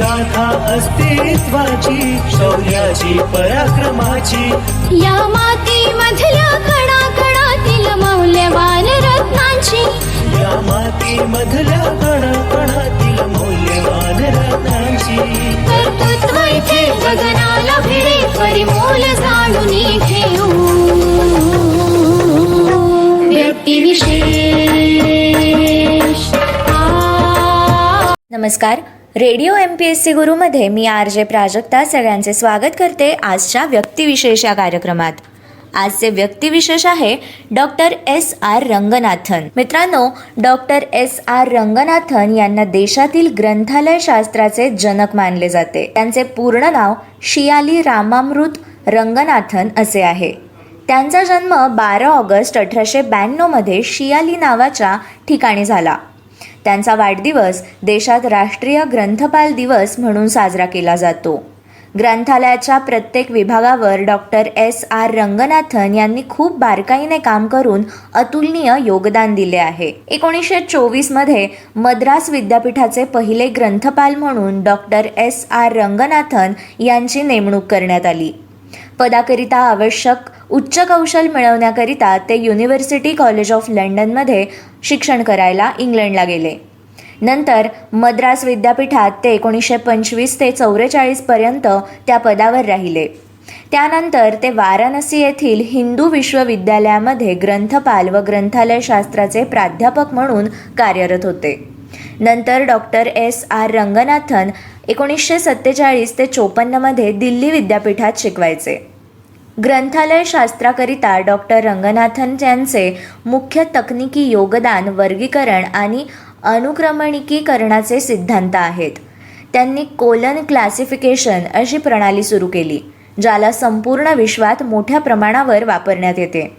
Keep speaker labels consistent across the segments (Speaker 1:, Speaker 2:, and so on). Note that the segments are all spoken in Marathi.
Speaker 1: गाथा अस्तित्वाची शौर्याची पराक्रमाची. या मातीमधल्या कणा कणातील मौल्यवान रत्नांची.
Speaker 2: या माती मधल्या कणाकणातील मौल्यवान रत्नांची.
Speaker 1: कर्तृत्व इथे गगनाला भिडे परिमोल जाणून ठेवू व्यक्तिविशेष
Speaker 3: नमस्कार. Radio M P S C गुरुमध्ये मी आर जे प्राजक्ता सगळ्यांचे स्वागत करते आजच्या व्यक्तिविशेष या कार्यक्रमात. आजचे व्यक्तिविशेष आहे डॉक्टर एस आर रंगनाथन. मित्रांनो डॉक्टर एस आर रंगनाथन यांना देशातील ग्रंथालय शास्त्राचे जनक मानले जाते. त्यांचे पूर्ण नाव शियाली रामामृत रंगनाथन असे आहे. त्यांचा जन्म बारा ऑगस्ट अठराशे ब्याण्णवमध्ये शियाली नावाच्या ठिकाणी झाला. त्यांचा वाढदिवस देशात राष्ट्रीय ग्रंथपाल दिवस म्हणून साजरा केला जातो. ग्रंथालयाच्या प्रत्येक विभागावर डॉक्टर एस. आर. रंगनाथन यांनी खूप बारकाईने काम करून अतुलनीय योगदान दिले आहे. एकोणीसशे चोवीसमध्ये मद्रास विद्यापीठाचे पहिले ग्रंथपाल म्हणून डॉक्टर एस. आर. रंगनाथन यांची नेमणूक करण्यात आली. पदाकरिता आवश्यक उच्च कौशल मिळवण्याकरिता ते युनिव्हर्सिटी कॉलेज ऑफ लंडनमध्ये शिक्षण करायला इंग्लंडला गेले. नंतर मद्रास विद्यापीठात ते एकोणीसशे पंचवीस ते चौवेचाळीसपर्यंत त्या पदावर राहिले. त्यानंतर ते वाराणसी येथील हिंदू विश्वविद्यालयामध्ये ग्रंथपाल व ग्रंथालय शास्त्राचे प्राध्यापक म्हणून कार्यरत होते. नंतर डॉक्टर एस. आर. रंगनाथन एकोणीसशे सत्तेचाळीस ते चोपन्नमध्ये दिल्ली विद्यापीठात शिकवायचे. ग्रंथालय शास्त्राकरिता डॉक्टर रंगनाथन यांचे मुख्य तकनिकी योगदान वर्गीकरण आणि अनुक्रमणिकीकरणाचे सिद्धांत आहेत. त्यांनी कोलन क्लासिफिकेशन अशी प्रणाली सुरू केली ज्याला संपूर्ण विश्वात मोठ्या प्रमाणावर वापरण्यात येते.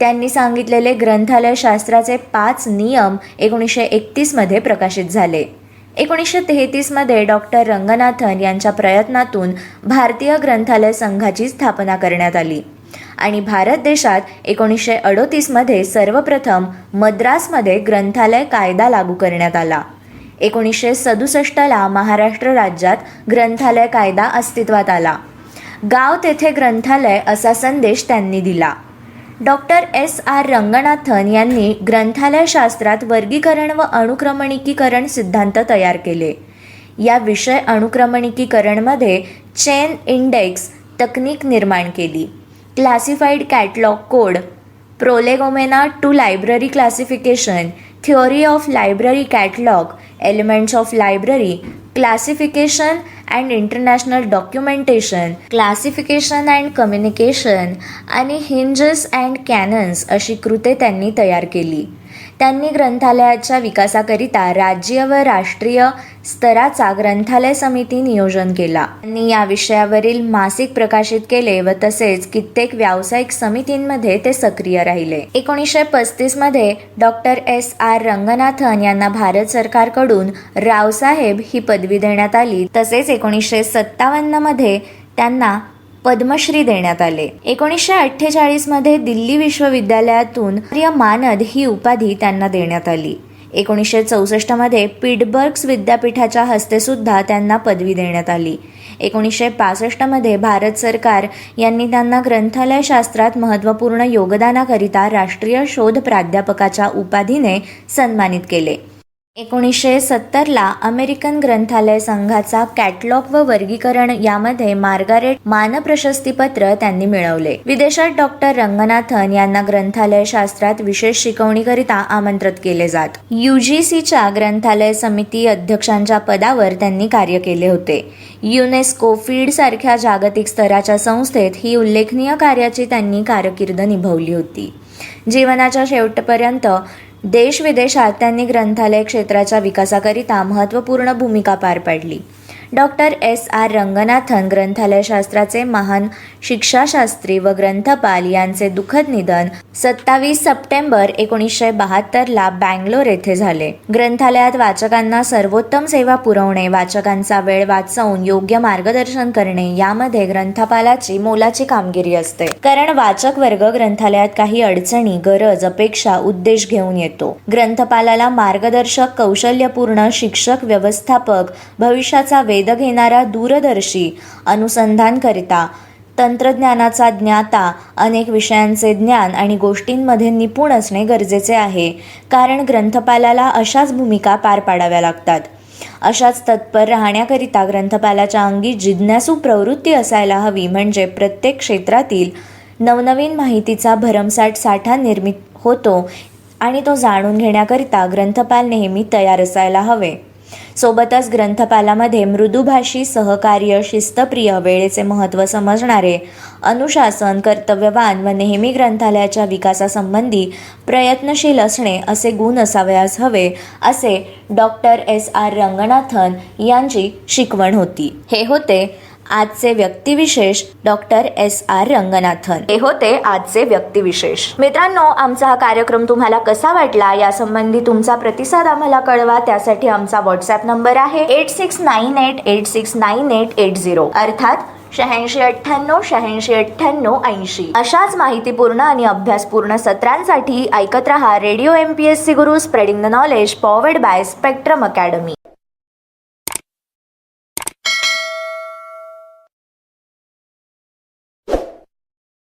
Speaker 3: त्यांनी सांगितलेले ग्रंथालय शास्त्राचे पाच नियम एकोणीसशे एकतीसमध्ये प्रकाशित झाले. एकोणीसशे तेहतीसमध्ये डॉक्टर रंगनाथन यांच्या प्रयत्नातून भारतीय ग्रंथालय संघाची स्थापना करण्यात आली. आणि भारत देशात एकोणीसशे अडोतीसमध्ये सर्वप्रथम मद्रासमध्ये ग्रंथालय कायदा लागू करण्यात आला. एकोणीसशे सदुसष्टला महाराष्ट्र राज्यात ग्रंथालय कायदा अस्तित्वात आला. गाव तेथे ग्रंथालय असा संदेश त्यांनी दिला. डॉक्टर एस आर रंगनाथन यांनी ग्रंथालयशास्त्रात वर्गीकरण व अणुक्रमणिकीकरण सिद्धांत तयार केले. या विषय अणुक्रमणिकीकरणमध्ये चेन इंडेक्स तकनीक निर्माण केली. Classified catalogue code prolegomena to library classification theory of library catalogue elements of library classification and international documentation classification and communication आणि हिंजेस अँड कॅनन्स अशी कृते त्यांनी तयार केली. त्यांनी ग्रंथालयाच्या विकासाकरिता राज्य व राष्ट्रीय स्तराचा ग्रंथालय समिती नियोजन केला. त्यांनी या विषयावरील मासिक प्रकाशित केले व तसेच कित्येक व्यावसायिक समितींमध्ये ते सक्रिय राहिले. एकोणीसशे पस्तीसमध्ये डॉक्टर एस. आर. रंगनाथन यांना भारत सरकारकडून रावसाहेब ही पदवी देण्यात आली. तसेच एकोणीसशे सत्तावन्नमध्ये त्यांना पद्मश्री देण्यात आले. एकोणीसशे अठ्ठेचाळीसमध्ये दिल्ली विश्वविद्यालयातून प्रिय मानद ही उपाधी त्यांना देण्यात आली. एकोणीसशे चौसष्टमध्ये पिटबर्ग्स विद्यापीठाच्या हस्ते सुद्धा त्यांना पदवी देण्यात आली. एकोणीसशे पासष्टमध्ये भारत सरकार यांनी त्यांना ग्रंथालय शास्त्रात महत्त्वपूर्ण योगदानाकरिता राष्ट्रीय शोध प्राध्यापकाच्या उपाधीने सन्मानित केले. एकोणीसशे सत्तरला अमेरिकन ग्रंथालय संघाचा कॅटलॉग व वर्गीकरण यामध्ये मार्गारेट मानप्रशस्तीपत्र त्यांनी मिळवले. विदेशात डॉक्टर रंगनाथन यांना ग्रंथालय शास्त्रात विशेष शिकवणीकरिता आमंत्रित केले जात. युजीसीच्या ग्रंथालय समिती अध्यक्षांच्या पदावर त्यांनी कार्य केले होते. युनेस्को फीड सारख्या जागतिक स्तराच्या संस्थेत ही उल्लेखनीय कार्याची त्यांनी कारकीर्द निभवली होती. जीवनाच्या शेवटपर्यंत देश विदेशात त्यांनी ग्रंथालय क्षेत्राच्या विकासाकरिता महत्त्वपूर्ण भूमिका पार पाडली. डॉक्टर एस आर रंगनाथन ग्रंथालयशास्त्राचे महान शिक्षाशास्त्री व ग्रंथपाल यांचे दुःखद निधन सत्तावीस सप्टेंबर एकोणीसशे बहात्तरला बँगलोर येथे झाले. ग्रंथालयात वाचकांना सर्वोत्तम सेवा पुरवणे वाचकांचा वेळ वाचवून योग्य मार्गदर्शन करणे यामध्ये ग्रंथपालाची मोलाची कामगिरी असते. कारण वाचक वर्ग ग्रंथालयात काही अडचणी गरज अपेक्षा उद्देश घेऊन येतो. ग्रंथपालाला मार्गदर्शक कौशल्यपूर्ण शिक्षक व्यवस्थापक भविष्याचा वेध घेणारा दूरदर्शी अनुसंधानकरिता तंत्रज्ञानाचा ज्ञाता अनेक विषयांचे ज्ञान आणि गोष्टींमध्ये निपुण असणे गरजेचे आहे कारण ग्रंथपालाला अशाच भूमिका पार पाडाव्या लागतात. अशाच तत्पर राहण्याकरिता ग्रंथपालाच्या अंगी जिज्ञासू प्रवृत्ती असायला हवी म्हणजे प्रत्येक क्षेत्रातील नवनवीन माहितीचा भरमसाठ साठा निर्मित होतो आणि तो जाणून घेण्याकरिता ग्रंथपाल नेहमी तयार असायला हवे. सोबतच ग्रंथपालामध्ये मृदुभाषी सहकार्य शिस्तप्रिय वेळेचे महत्त्व समजणारे अनुशासन कर्तव्यवान व नेहमी ग्रंथालयाच्या विकासासंबंधी प्रयत्नशील असणे असे गुण असावयास हवे असे डॉक्टर एस आर रंगनाथन यांची शिकवण होती. हे होते आजचे व्यक्तिविशेष डॉक्टर एस आर रंगनाथन. हे होते आजचे व्यक्तिविशेष. मित्रांनो आमचा हा कार्यक्रम तुम्हाला कसा वाटला यासंबंधी तुमचा प्रतिसाद आम्हाला कळवा. त्यासाठी आमचा व्हॉट्सअप नंबर आहे eight six nine eight eight six nine eight eight zero अर्थात शहाऐंशी अठ्ठ्याण्णव शहाऐंशी अठ्ठ्याण्णव ऐंशी. अशाच माहितीपूर्ण आणि अभ्यासपूर्ण सत्रांसाठी ऐकत रहा radio M P S C Guru spreading the knowledge powered by Spectrum Academy